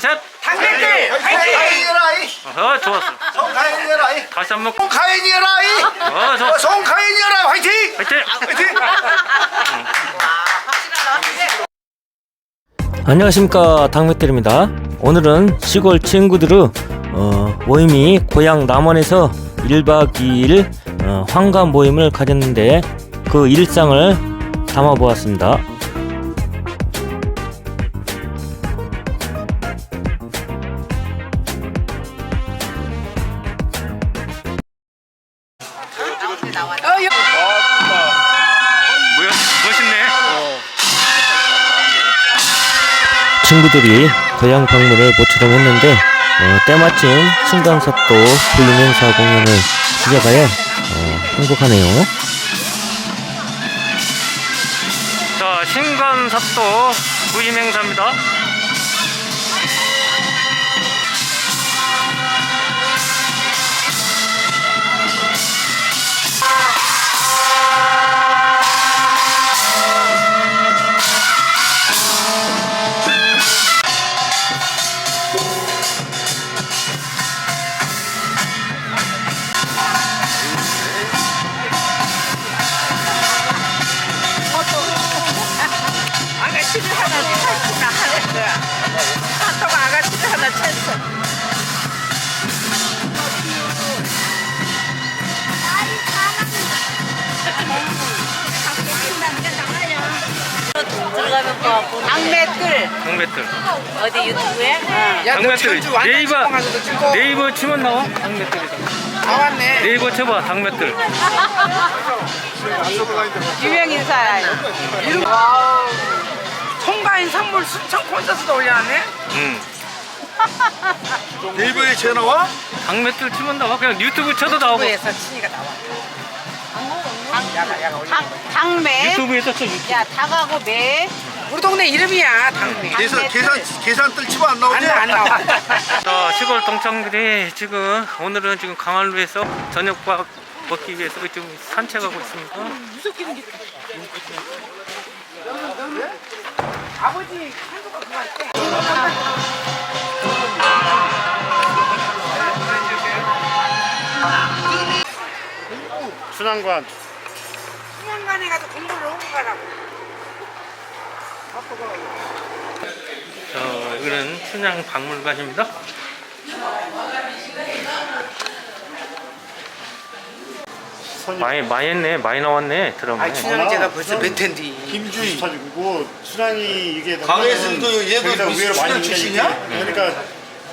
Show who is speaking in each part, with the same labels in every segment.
Speaker 1: 셋.
Speaker 2: 당백들 화이팅!
Speaker 3: 가인이라이
Speaker 1: 어, 좋았어.
Speaker 3: 송가인이라이
Speaker 1: 다시 한 번.
Speaker 3: 송가인이라이
Speaker 1: 어, 좋았어.
Speaker 3: 송가인이라 화이팅
Speaker 1: 화이팅!
Speaker 3: 화이팅
Speaker 4: 안녕하십니까 당맥들입니다 오늘은 시골 친구들의 어, 모임이 고향 남원에서 1박 2일 어, 환갑 모임을 가졌는데 그 일상을 담아보았습니다 친구들이 고향 방문을 모처럼 했는데 어, 때마침 신강사또 불림행사 공연을 시작하여 어, 행복하네요
Speaker 1: 자, 신관삽도 구임 행사입니다.
Speaker 5: 들어가면 뭐
Speaker 2: 당맥들
Speaker 1: 강매틀.
Speaker 5: 어디 유튜브에?
Speaker 1: 강매틀. 네이버 네이버 치면 나와. 강매틀이다.
Speaker 2: 나왔네
Speaker 1: 네이버 쳐봐. 강매틀.
Speaker 2: 유명 인사야 이름 와우 송가인 선물 순천 콘서트도 올려놨네
Speaker 1: 음.
Speaker 3: 네이버에 전화와
Speaker 1: 강매틀 치면 나와. 그냥 유튜브 쳐도 나오고.
Speaker 2: 유튜브에서 친이가 나와 야가 야가 올려 당맥
Speaker 1: 유튜브에 서 쳐. 유튜브.
Speaker 5: 야 닭하고 매
Speaker 2: 우리 동네 이름이야 당맥
Speaker 3: 계산 계산 계산 뜰 치면 안 나오지?
Speaker 2: 안 나와 안 나와.
Speaker 1: 자, 시골 동창들이 지금 오늘은 지금 강한루에서 저녁밥 먹기 위해서 지금 산책하고 있습니다.
Speaker 2: 아버지 한국어 그만 때
Speaker 3: 순환관.
Speaker 2: 수년간에 가서 공부를 하고 가라고
Speaker 1: 자, 여기는 춘향 박물관입니다. 많이 많이 했네, 많이 나왔네 드라마.
Speaker 2: 아 춘향제가 벌써 몇 회인데
Speaker 6: 김주희 가지고 순환이 이게
Speaker 3: 강혜승도 얘도
Speaker 6: 의외로 많이
Speaker 3: 출신이야?
Speaker 6: 그러니까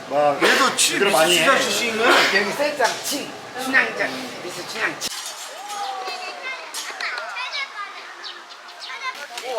Speaker 6: 막
Speaker 3: 얘도 치
Speaker 6: 이걸 많이 해.
Speaker 3: 시장 출신인 거야?
Speaker 2: 여기 셀장 칭 춘향장 미스 춘향 칭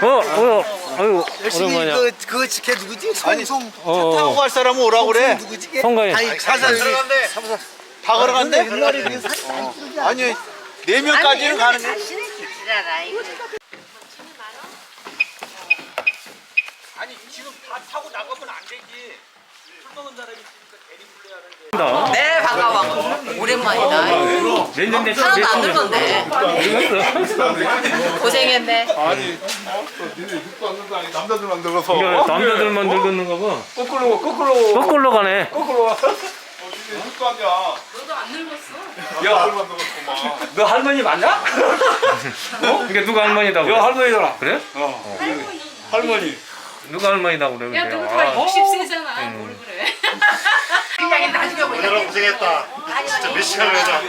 Speaker 1: 어, 어, 아유, 오랜만이야.
Speaker 3: 그거 걔 누구지?
Speaker 6: 아니,
Speaker 3: 송송
Speaker 1: 어, 어,
Speaker 3: 타고 갈 사람은 오라고 그래
Speaker 2: 누구지? 걔?
Speaker 1: 성가인.
Speaker 3: 사사 들어간대 다 걸어간대?
Speaker 2: 옛날에 비해서
Speaker 3: 아니 네 명까지는 가는 거 아니 지금 다 타고 나가면 안 되지
Speaker 5: 네 반가워 오랜만이다
Speaker 1: 몇년 됐어?
Speaker 5: 하나도 안 늙었네. 고생했네
Speaker 6: 남자들만 들어서
Speaker 1: 이거 남자들만 늙었는가 봐.
Speaker 6: 거꾸로 거꾸로
Speaker 1: 거꾸로 가네.
Speaker 6: 거꾸로 아니야 너도 안 늙었어 야 할만 늙었구만
Speaker 7: 너 할머니 맞냐?
Speaker 1: 이게 누가 할머니다고
Speaker 7: 너
Speaker 1: 그래?
Speaker 7: 할머니더라.
Speaker 1: 그래?
Speaker 7: 할머니.
Speaker 1: 누가 할머니다고 그래? 근데. 아,
Speaker 5: 60세잖아 뭘 그래
Speaker 2: 그냥 나중에 보자.
Speaker 6: 오늘 고생했다. 진짜 몇 시간을 하자.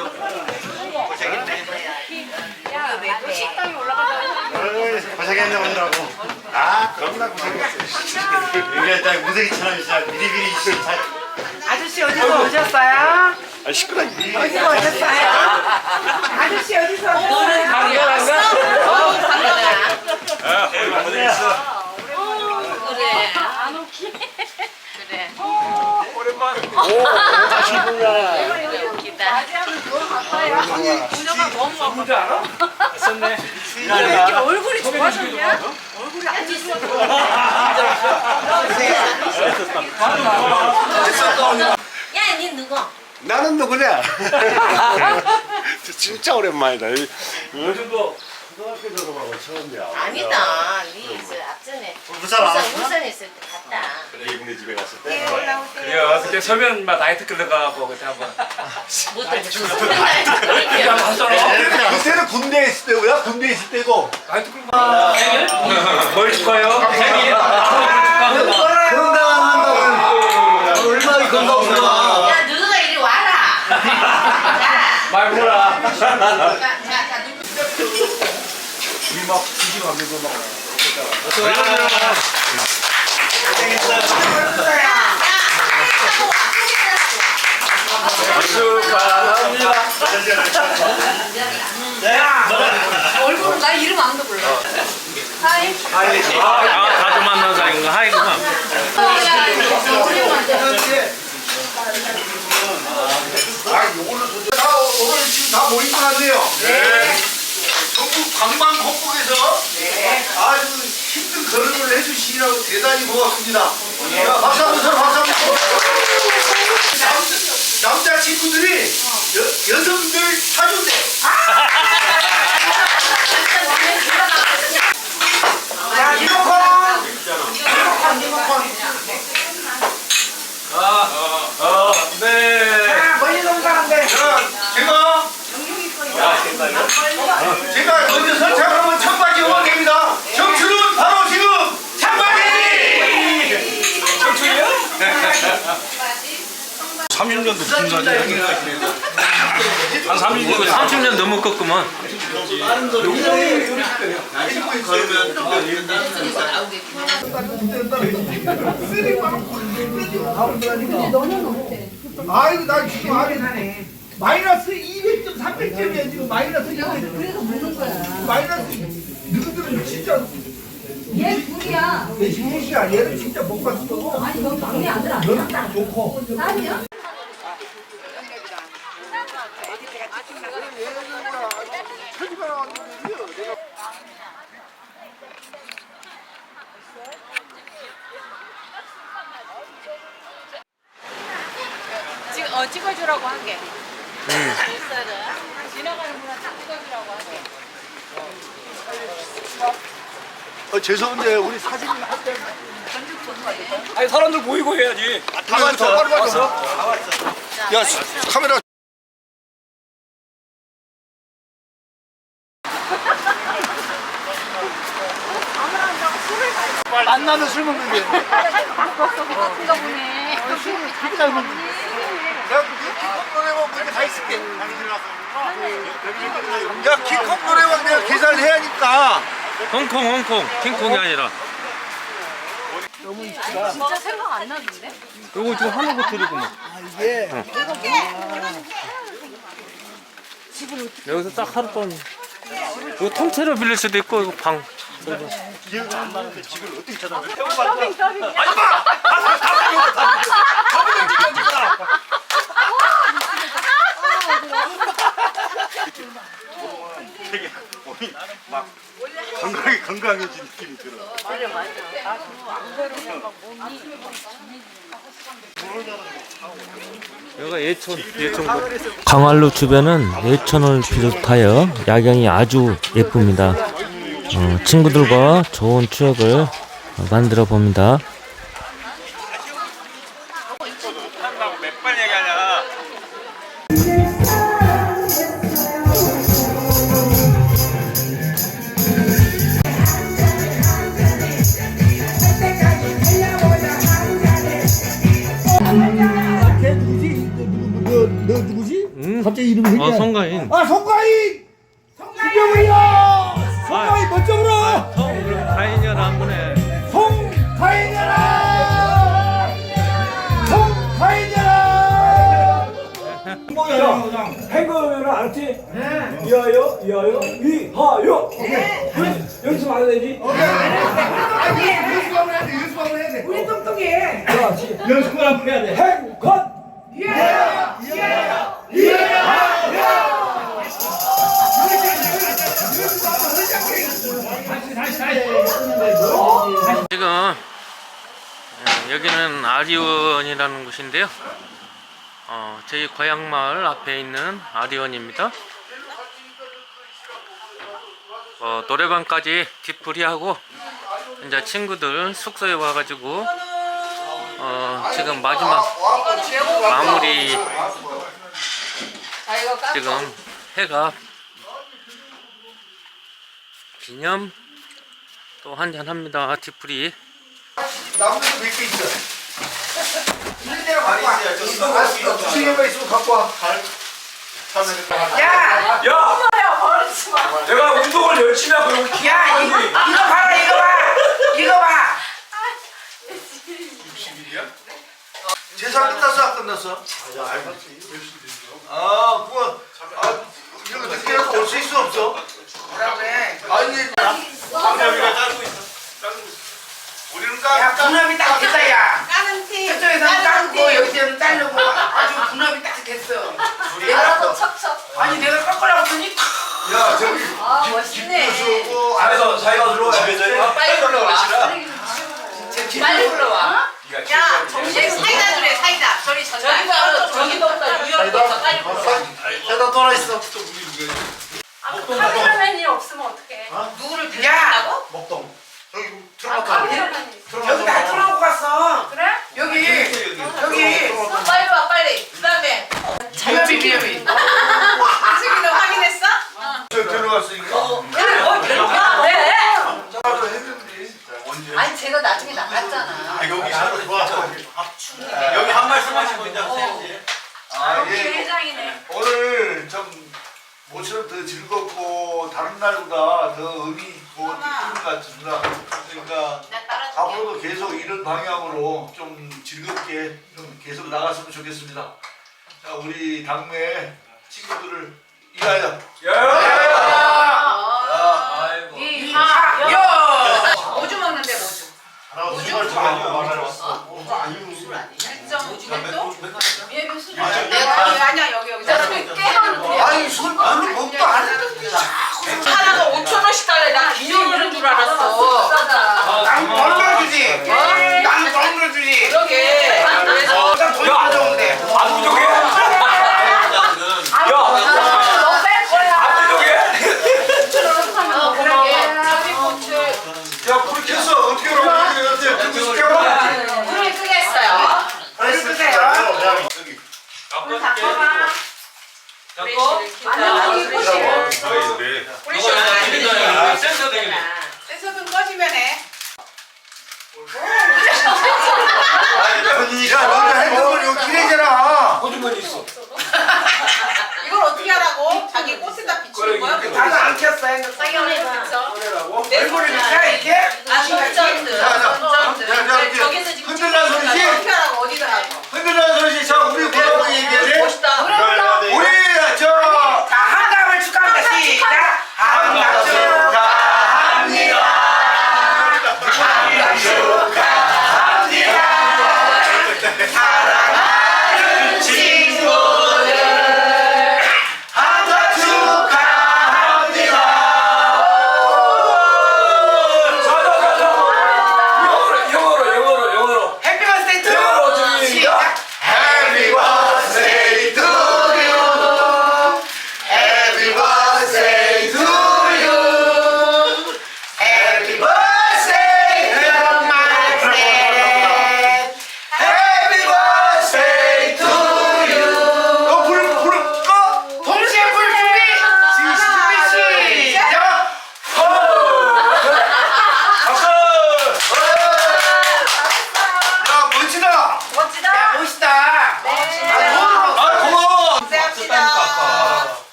Speaker 5: 식당에 올라가자.
Speaker 6: 어이, 고생했네 오늘하고. 아 겁나 고생했어. 이게 일단 무색이처럼 진짜 미리미리 진짜
Speaker 2: 아저씨 어디서 오셨어요?
Speaker 6: 아 시끄러
Speaker 2: 어디서 오셨어요? 아저씨 어디서 오셨어요?
Speaker 5: 당연한가? 어 당연하다. 그래 안 웃기 그래 오랜만 오 웃기다 운영아 너무 아파.
Speaker 7: 누군지 알아? 썼네.
Speaker 5: 왜 이렇게 얼굴이 좋아졌냐?
Speaker 2: 야, 니 누구?
Speaker 6: 나는 누구냐? 진짜 오랜만이다.
Speaker 7: 요즘도
Speaker 6: 초등학교 졸업하고 처음이야.
Speaker 2: 아니다. 니저 앞전에
Speaker 6: 부산 안
Speaker 2: 부산
Speaker 6: 왔어?
Speaker 2: 울산에 있을 때 갔다.
Speaker 6: 예분네 집에 갔을 때.
Speaker 7: 그래요. 그때 서면 막 나이트 클럽 가고 그때 한번.
Speaker 2: 못들 무슨
Speaker 7: 날야 봤잖아.
Speaker 6: 그때는 군대에 있을 때고요. 군대에 있을 때고.
Speaker 7: 나이트. 뭘 축하요? 생일.
Speaker 6: 얼마나.
Speaker 2: 야, 누가 이리 와라. 자,
Speaker 7: 말 보라.
Speaker 2: 자, 자, 자, 누구?
Speaker 7: 축하합니다.
Speaker 5: 얼굴은 나 이름 아무도 몰라. 하이.
Speaker 1: 아 자주 만난 사이인가
Speaker 5: 오랜만에.
Speaker 6: 아, 요걸로. 다 오늘 지금 다것 같네요. 네. 전국 관광 kok국에서 아주 힘든 걸음을 해주시느라고 대단히 고맙습니다. 자, 박수 한번 서로 박수 한번 쳐. 남- 남자 친구들이 여, 여성들 사준대. 자, 리모컨. 리모컨, 리모컨.
Speaker 7: 어, 네.
Speaker 6: 자, 제가 제가 먼저 선착하면 청바지 응원입니다. 정춘은 바로 지금 청바지.
Speaker 3: 30년도 무슨 사진
Speaker 7: 한 30년.
Speaker 1: 30년 넘었겠구만.
Speaker 8: 아이고 나 지금 아니 마이너스 200점 300점이야 지금 마이너스 200점 그래서 묻는 거야. 마이너스 너희들은 진짜
Speaker 5: 얘 둘이야.
Speaker 8: 내 진실이야. 얘는 진짜 못 봤어.
Speaker 5: 아니, 너 막내 아들 아니야?
Speaker 8: 너는 딱 좋고.
Speaker 5: 딸이야?
Speaker 2: 지금 어 찍어주라고 한 게. 지나가는 분한테 찍어주라고 한 게.
Speaker 6: 어, 죄송한데 우리 사진 한대
Speaker 7: 아니 사람들 보이고 해야지.
Speaker 6: 다 왔어. 바로 왔어. 야, 카메라 만나면 술 먹는 게.
Speaker 5: 그런가 보네.
Speaker 6: 야, 킥컵 노래방 우리가 다 있을게. 야, 킥컵 노래방 내가 계산을 해야 하니까.
Speaker 1: 홍콩 홍콩. 킹콩이 아니라.
Speaker 5: 진짜 생각 안 나는데?
Speaker 1: 요거 지금 하는 거 드리구만 여기서 딱 하룻밤 이거 통째로 빌릴 수도 있고 이거 방.
Speaker 6: 기억이 안 나는데 지금 어떻게 찾아? 되게 몸이 막 건강해 건강해진 느낌이 들어.
Speaker 1: 여기가 예촌 예촌고
Speaker 4: 강활로 주변은 예천을 비롯하여 야경이 아주 예쁩니다. 어, 친구들과 좋은 추억을 어, 만들어 봅니다.
Speaker 1: 응?
Speaker 8: 갑자기 이름이
Speaker 1: 어
Speaker 8: 생겨
Speaker 1: 성가인
Speaker 8: 아 송가인! 송가인이야! 송가인 멋져 불어!
Speaker 1: 성 그럼 가인이라 한 번에
Speaker 8: 송가인이라! 송가인이라! 뭐야
Speaker 7: 행거면 알았지? 이하여, 이하여, 위하여. 네. 여기서 말해야 되지.
Speaker 8: 아니 연습하면 해야 돼 연습하면 해야 돼 우리 똑똑해
Speaker 7: 연습을 한번 해야 돼. 행컷.
Speaker 1: 지금 예, 여기는 아리원이라는 곳인데요. 어, 저희 고향 마을 앞에 있는 아리원입니다. 어, 노래방까지 뒤풀이하고 이제 친구들 숙소에 와가지고 어, 지금 마지막 마무리 지금 해가 기념 또 한잔 합니다. 뒤풀이.
Speaker 6: 나무도 몇개 있어. 있는 대로 갖고 와. 있어. 두세 개만 있으면 갖고 와.
Speaker 2: 야!
Speaker 7: 야! 내가 운동을 열심히 하고
Speaker 2: 야! 이거, 이거 봐라 이거 봐! 이거 봐!
Speaker 6: 제사 끝났어 안 끝났어? 아 그거 아 이거 늦게 해서 올수 있어 없어?
Speaker 2: 그래
Speaker 6: 아니
Speaker 9: 우리가 짜고 있어.
Speaker 6: 우리는 야까
Speaker 2: 분업이 딱 됐다 야
Speaker 10: 까는 팀.
Speaker 2: 저쪽에서는 깎고 여기서는 자르고 아주 분업이 딱 됐어
Speaker 5: 알아서 척척.
Speaker 2: 아니 내가 깎으라고 했더니
Speaker 6: 야 저기
Speaker 5: 아 멋있네.
Speaker 6: 주고
Speaker 7: 안에서 자기가 들어와
Speaker 9: 집에서
Speaker 5: 빨리 불러와. 빨리 불러와.
Speaker 10: 야, 정신 사이다 주래, 사이다. 저리 저리.
Speaker 5: 저기 바로 저기 보다 유연부터 빨리 불러와.
Speaker 6: 대다 돌아 있어.
Speaker 5: 아, 카메라맨이 없으면 어떡해?
Speaker 2: 누구를 야
Speaker 6: 먹동. 저기
Speaker 5: 아,
Speaker 6: 들어갔다.
Speaker 5: 카메라맨이 있어.
Speaker 2: 여기 다 틀어놓고 갔어
Speaker 5: 그래?
Speaker 2: 여기 여기
Speaker 5: 빨리 와 빨리. 그 다음에
Speaker 2: 미여비 미여비
Speaker 10: 승희 너 확인했어?
Speaker 6: 저 들어갔으니까.
Speaker 5: 그래 뭐 들어가. 네.
Speaker 6: 나도 했는데. 언제?
Speaker 5: 아니 제가 나중에 나갔잖아.
Speaker 9: 아, 여기 잘 좋아. 여기 한 말씀 하시고 이제 하세요.
Speaker 6: 아
Speaker 5: 여기
Speaker 6: 예.
Speaker 5: 회장이네.
Speaker 6: 오늘 좀 모처럼 더 즐겁고 다른 날보다 더 의미 있고 뜻깊은 것 같습니다. 그러니까
Speaker 5: 나 따라줄게.
Speaker 6: 앞으로도 계속 이런 방향으로 좀 즐겁게 좀 계속 나갔으면 좋겠습니다. 자, 우리 당내 친구들을 위하여.
Speaker 5: 이하 예비 수준.
Speaker 10: 내가 아니 아니야 여기 여기.
Speaker 5: 깨하는 거.
Speaker 6: 아니 술 나는 먹도 안 했는데
Speaker 10: 하나가 5천 원씩 달래. 나 기념 이런 줄 알았어.
Speaker 5: 싸다.
Speaker 2: 난 돈을 주지 난 돈을 주지
Speaker 10: 그러게.
Speaker 2: 내가 돈 가져온대
Speaker 7: 안 부족해? 야!
Speaker 5: 너뺄 거야.
Speaker 7: 안 부족해?
Speaker 5: 어 그러게.
Speaker 10: 저기 고추.
Speaker 6: 야 불이 켰어 어떻게 하라고 이렇게 그거 시켜봐
Speaker 10: 불을 끄겠어요.
Speaker 2: 그래 쓰세요
Speaker 10: 불 닦아봐.
Speaker 5: 어? 아니 여기 꽃이.
Speaker 9: 센서 되겠네.
Speaker 10: 센서등 꺼지면 해.
Speaker 6: 야 했던 걸 여기 기내잖아
Speaker 7: 호주머니 있어.
Speaker 10: 이걸 어떻게 하라고? 자기 꽃에다 비추는 거야?
Speaker 2: 나도 안 켰어 핸드폰
Speaker 5: 자기 언니 그쵸?
Speaker 2: 얼굴을 비춰 이게
Speaker 5: 아 손전등.
Speaker 6: 야, 야, 야, 야,
Speaker 5: 손전등.
Speaker 6: 이렇게
Speaker 5: 저기서 지금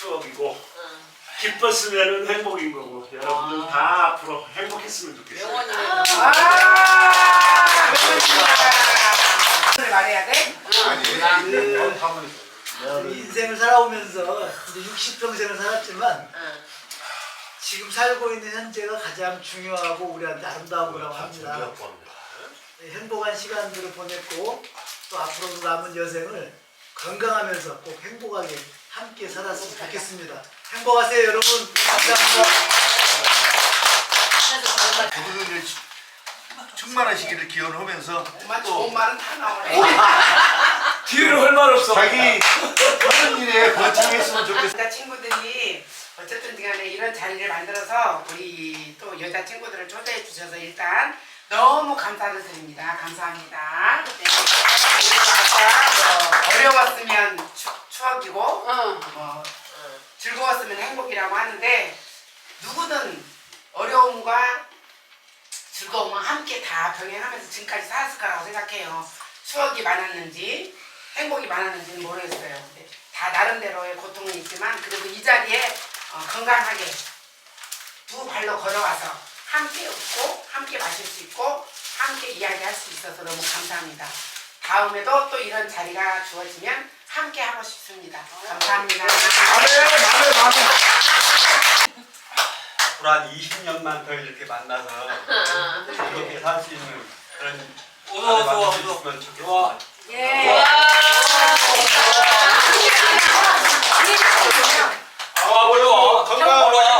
Speaker 11: 추억이고 기뻤으면 행복인 거고 여러분들 다 앞으로 행복했으면 좋겠어요.
Speaker 2: 말해야 돼?
Speaker 8: 인생을 살아오면서 이제 60평생을 살았지만 지금 살고 있는 현재가 가장 중요하고 우리한테 아름다운 거라고 합니다. 네, 행복한 시간들을 보냈고 또 앞으로도 남은 여생을 건강하면서 꼭 행복하게 함께 살았으면 좋겠습니다. 행복하세요 여러분. 감사합니다.
Speaker 6: 모두들 충만하시기를 기원하면서
Speaker 2: 좋은 말은 다 나오네.
Speaker 7: 뒤로 할말 없어.
Speaker 6: 자기 하는 일에 번창했으면 좋겠어.
Speaker 2: 여자 친구들이 어쨌든 간에 이런 자리를 만들어서 우리 또 여자 친구들을 초대해 주셔서 일단 너무 감사를 드립니다. 감사합니다. 네. 아까 뭐 어려웠으면 추, 추억이고 뭐 즐거웠으면 행복이라고 하는데 누구든 어려움과 즐거움은 함께 다 병행하면서 지금까지 살았을 거라고 생각해요. 추억이 많았는지 행복이 많았는지는 모르겠어요. 다 나름대로의 고통은 있지만 그래도 이 자리에 어, 건강하게 두 발로 걸어와서 함께 웃고 함께 마실 수 있고 함께 이야기할 수 있어서 너무 감사합니다. 다음에도 또 이런 자리가 주어지면 함께 하고 싶습니다. 감사합니다.
Speaker 11: 한 20년만 더 이렇게 만나서 즐겁게 살 수 있는 그런
Speaker 7: 어서
Speaker 11: 날을
Speaker 7: 어서
Speaker 11: 만들 수
Speaker 7: 어서.
Speaker 11: 있으면 좋겠습니다.
Speaker 5: 예.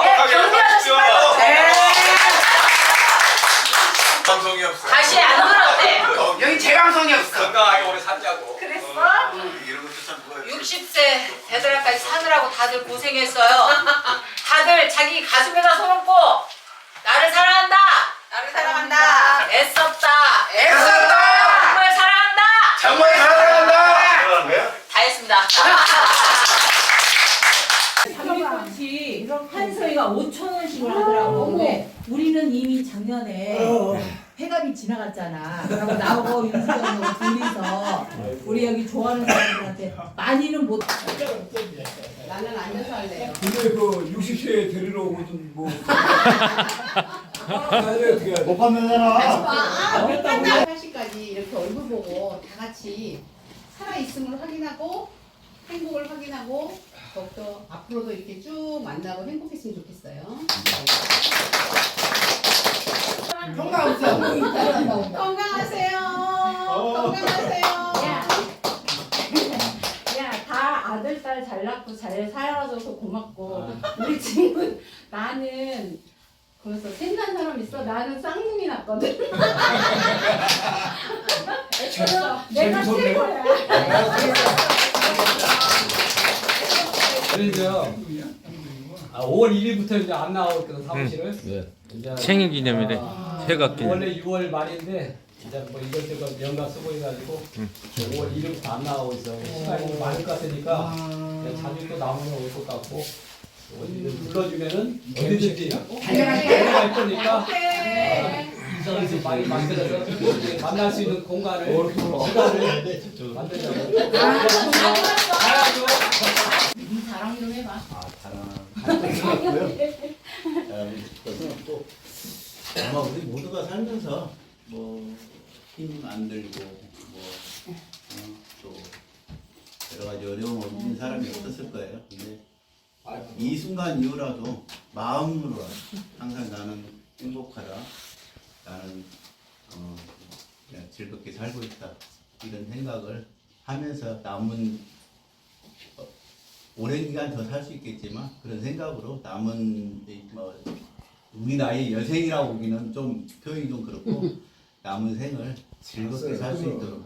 Speaker 11: 행복하게 사십시오.
Speaker 6: 방송이 없어.
Speaker 5: 다시 안 울었대.
Speaker 2: 여기 제 방송이 없어.
Speaker 11: 건강하게 오래 살자고.
Speaker 5: 그랬어?
Speaker 6: 이런 것도 참 뭐야.
Speaker 5: 60세 되돌아까지 사느라고 다들 고생했어요. 다들 자기 가슴에다 손얹고 나를 사랑한다. 나를 사랑한다. 애썼다.
Speaker 2: 애썼다.
Speaker 5: 정말 사랑한다.
Speaker 6: 정말 사랑한다. 뭐야?
Speaker 5: 다 했습니다.
Speaker 10: 삼겹꽃이 한 서이가 5천 원씩을 하더라고. 근데 우리는 이미 작년에 회감이 지나갔잖아. 그러고 나하고 윤수정하고 둘이서 우리 여기 좋아하는 사람들한테 많이는 못. 나는 앉아서 할래요.
Speaker 7: 근데 그 60세에 데리러 오고 좀 뭐. 나중에 어떻게 해야 돼?
Speaker 8: 못 받는 사람.
Speaker 10: 아, 끝날 80까지 이렇게 얼굴 보고 다 같이 살아 있음을 확인하고 행복을 확인하고 더욱더 앞으로도 이렇게 쭉 만나고 행복했으면 좋겠어요. 건강하세요. 건강하세요. 건강하세요. 야, 야, 다 아들, 딸 잘 낳고 잘 살아줘서 고맙고 우리 친구 나는 거기서 셋난 사람 있어. 나는 쌍둥이 낳거든. 그래서 내가 최고야.
Speaker 7: 그래서 아, 5월 1일부터 이제 안 나오거든 사무실을. 이제
Speaker 1: 생일 기념일에
Speaker 7: 아,
Speaker 1: 새가 기념.
Speaker 7: 원래 6월 말인데 이제 뭐 이것저것 연가 쓰고 해가지고 5월 1일부터 안 나오고 있어. 시간이 많을 것 같으니까 이제 자주 또 나오면 올 것 같고 어디든 불러주면은 어디든지 달려갈 거니까 이상해서 많이 만들어서 이제 만날 수 있는 공간을 시간을 만들자고. 가야죠.
Speaker 10: 자랑 좀 해봐.
Speaker 9: 아, 자랑하고요. 그것은 또 아마 우리 모두가 살면서 뭐 힘 안 들고 뭐또 여러 가지 어려움 없는 사람이 없었을 거예요. 근데 이 순간 이후라도 마음으로 항상 나는 행복하다. 나는 어, 그냥 즐겁게 살고 있다. 이런 생각을 하면서 남은 어, 오랜 기간 더 살 수 있겠지만 그런 생각으로 남은 이뭐 우리 나이 여생이라고 보기는 좀 표현이 좀 그렇고 남은 생을 즐겁게 살 수 있도록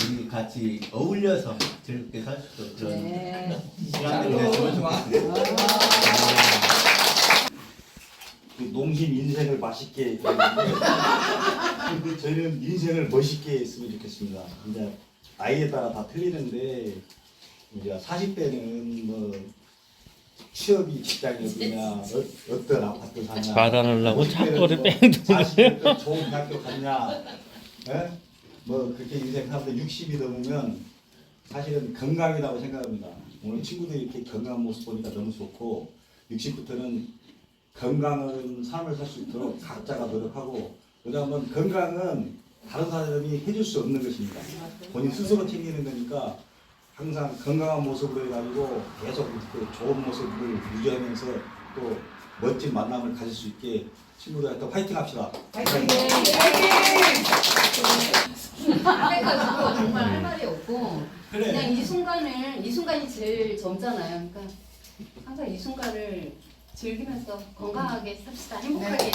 Speaker 9: 우리 같이 어울려서 즐겁게 살 수 있도록 그런 시간들이 됐으면 좋겠습니다.
Speaker 11: 그 농심 인생을 맛있게 했는데 저희는 인생을 멋있게 했으면 좋겠습니다. 이제 나이에 따라 다 틀리는데 우리가 40대는 뭐 취업이 직장이 어디냐 어, 어떤 아파트 사냐
Speaker 1: 받아놓으려고
Speaker 11: 50대는
Speaker 1: 뺑
Speaker 11: 어떤 좋은 학교 갔냐 예? 뭐 그렇게 인생 사는데 60이 넘으면 사실은 건강이라고 생각합니다. 오늘 친구들이 이렇게 건강한 모습 보니까 너무 좋고 60부터는 건강한 삶을 살 수 있도록 각자가 노력하고 왜냐하면 건강은 다른 사람이 해줄 수 없는 것입니다. 본인 스스로 챙기는 거니까 항상 건강한 모습으로 해가지고 계속 그 좋은 모습을 유지하면서 또 멋진 만남을 가질 수 있게 친구들한테 화이팅 합시다.
Speaker 12: 해가지고 정말 할 말이 없고
Speaker 13: 그래.
Speaker 12: 그냥 이 순간을 이 순간이 제일 젊잖아요. 그러니까 항상 이 순간을 즐기면서 건강하게 삽시다. 행복하게.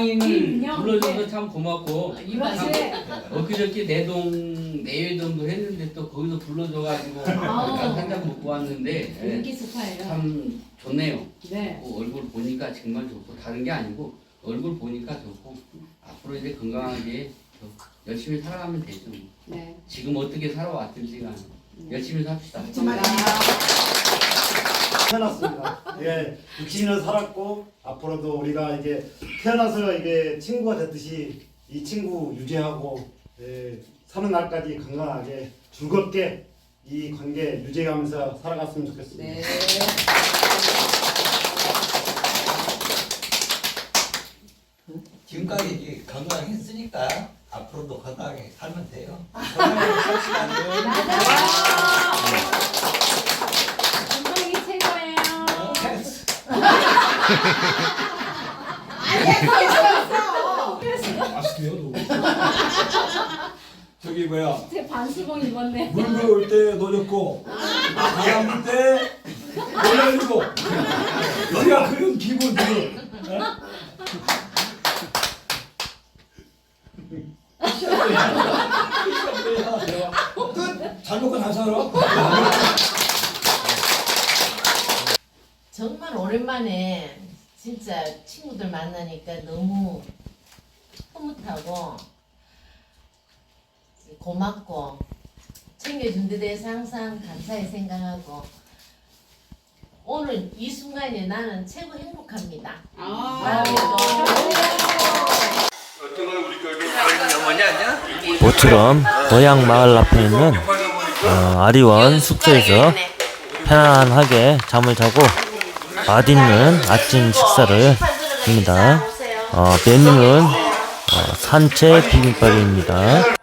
Speaker 14: 을 불러줘서 참 고맙고
Speaker 12: 이맛에
Speaker 14: 엊그저께 내동 내외동도 했는데 또 거기서 불러줘가지고 한잔 먹고 왔는데 예,
Speaker 12: 인기 스타예요.
Speaker 14: 참 좋네요.
Speaker 12: 네.
Speaker 14: 그 얼굴 보니까 정말 좋고 다른 게 아니고 얼굴 보니까 좋고 앞으로 이제 건강하게 더 열심히 살아가면 되죠. 뭐.
Speaker 12: 네.
Speaker 14: 지금 어떻게 살아왔든지가 열심히 삽시다.
Speaker 15: 태어났습니다. 예, 60년 살았고 앞으로도 우리가 이게 태어나서 이게 친구가 됐듯이 이 친구 유지하고 예, 사는 날까지 건강하게 즐겁게 이 관계 유지하면서 살아갔으면 좋겠습니다.
Speaker 12: 네.
Speaker 13: 지금까지 이제 건강했으니까 앞으로도 건강하게 살면 돼요. 건강하게 삽시다.
Speaker 12: 건강이 최고예요.
Speaker 14: 맛있네요, 너. 저기 뭐야
Speaker 12: 제 반수봉 입었네.
Speaker 14: 물 들어올 때 노렸고 바람 불때 놀라리고 우리가 그런 기분들이 잘 먹고 잘 살아?
Speaker 16: 정말 오랜만에 진짜 친구들 만나니까 너무 흐뭇하고 고맙고 챙겨준 데 대해서 항상 감사히 생각하고 오늘 이 순간에 나는 최고 행복합니다.
Speaker 4: 모처럼 도양 마을 앞에 있는 어, 아리원 숙소에서 편안하게 잠을 자고 맛있는 아침 식사를 합니다. 어, 메뉴는 어, 산채 비빔밥입니다.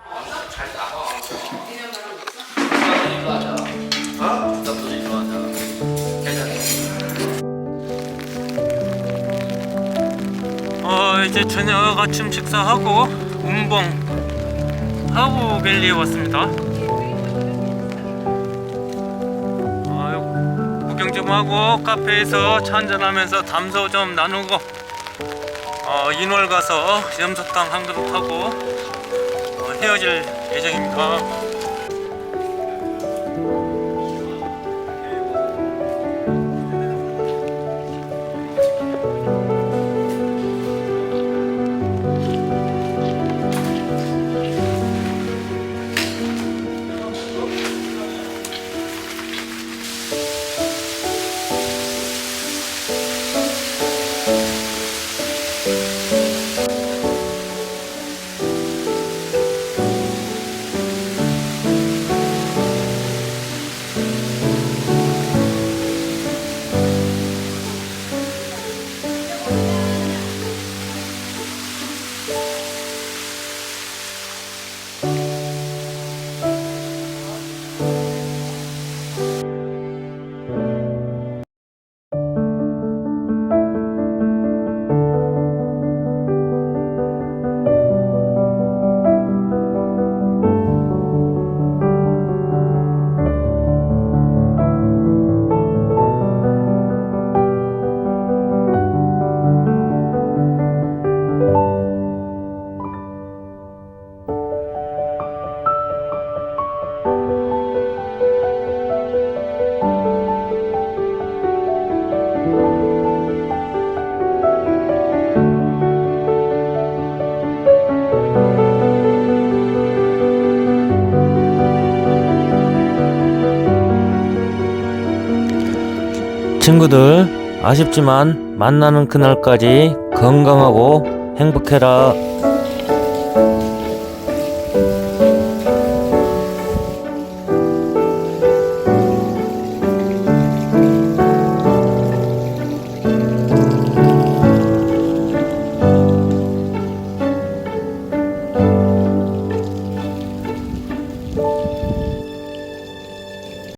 Speaker 1: 이제 저녁 아침 식사하고 운봉 하우밸리에 왔습니다. 어, 구경 좀 하고 카페에서 차 한잔하면서 담소 좀 나누고 어, 인월 가서 염소탕 한 그릇 하고 어, 헤어질 예정입니다.
Speaker 4: 친구들 아쉽지만 만나는 그날까지 건강하고 행복해라.